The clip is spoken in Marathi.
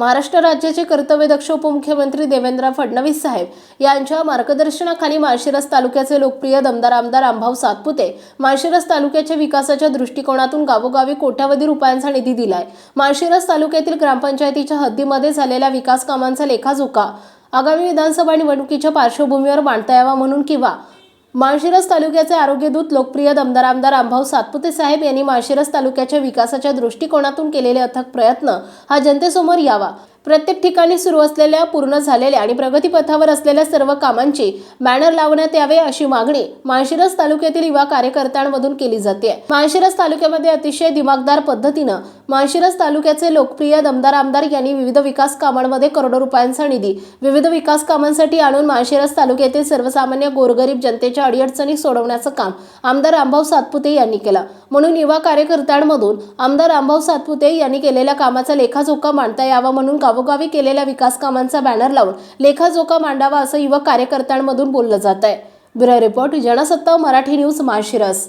महाराष्ट्र राज्याचे कर्तव्यदक्ष उपमुख्यमंत्री देवेंद्र फडणवीस साहेब यांच्या मार्गदर्शनाखाली माळशिरस तालुक्याचे लोकप्रिय दमदार आमदार रामभाऊ सातपुते माळशिरस तालुक्याच्या विकासाच्या दृष्टिकोनातून गावोगावी कोट्यावधी रुपयांचा निधी दिलाय. माळशिरस तालुक्यातील ग्रामपंचायतीच्या हद्दीमध्ये झालेल्या विकास कामांचा लेखाजोखा आगामी विधानसभा निवडणुकीच्या पार्श्वभूमीवर मांडता यावा म्हणून किंवा माळशिरस तालुक्याचे आरोग्यदूत लोकप्रिय दमदार आमदार रामभाऊ सातपुते साहेब यांनी माळशिरस तालुक्याच्या विकासाच्या दृष्टिकोनातून केलेले अथक प्रयत्न हा जनतेसमोर यावा. प्रत्येक ठिकाणी सुरू असलेल्या पूर्ण झालेल्या आणि प्रगतीपथावर असलेल्या सर्व कामांची बॅनर लावण्यात यावे अशी मागणी माळशिरस तालुक्यातील युवा कार्यकर्त्यांमधून केली जाते. माळशिरस तालुक्यामध्ये अतिशय दिमागदार पद्धतीनं माळशिरस तालुक्याचे लोकप्रिय दमदार आमदार यांनी विविध विकास कामांमध्ये करोडो रुपयांचा निधी विविध विकास कामांसाठी आणून माळशिरस तालुक्यातील सर्वसामान्य गोरगरीब जनतेच्या अडीअडचणी सोडवण्याचं काम आमदार रामभाऊ सातपुते यांनी केलं. म्हणून युवा कार्यकर्त्यांमधून आमदार रामभाऊ सातपुते यांनी केलेल्या कामाचा लेखाजोखा मांडता यावा म्हणून गाव गावोगावी केलेल्या विकास कामांचा बॅनर लावून लेखाजोखा मांडावा असं युवक कार्यकर्त्यांमधून बोललं जात आहे bureau report Jansatta Marathi news Malshiras.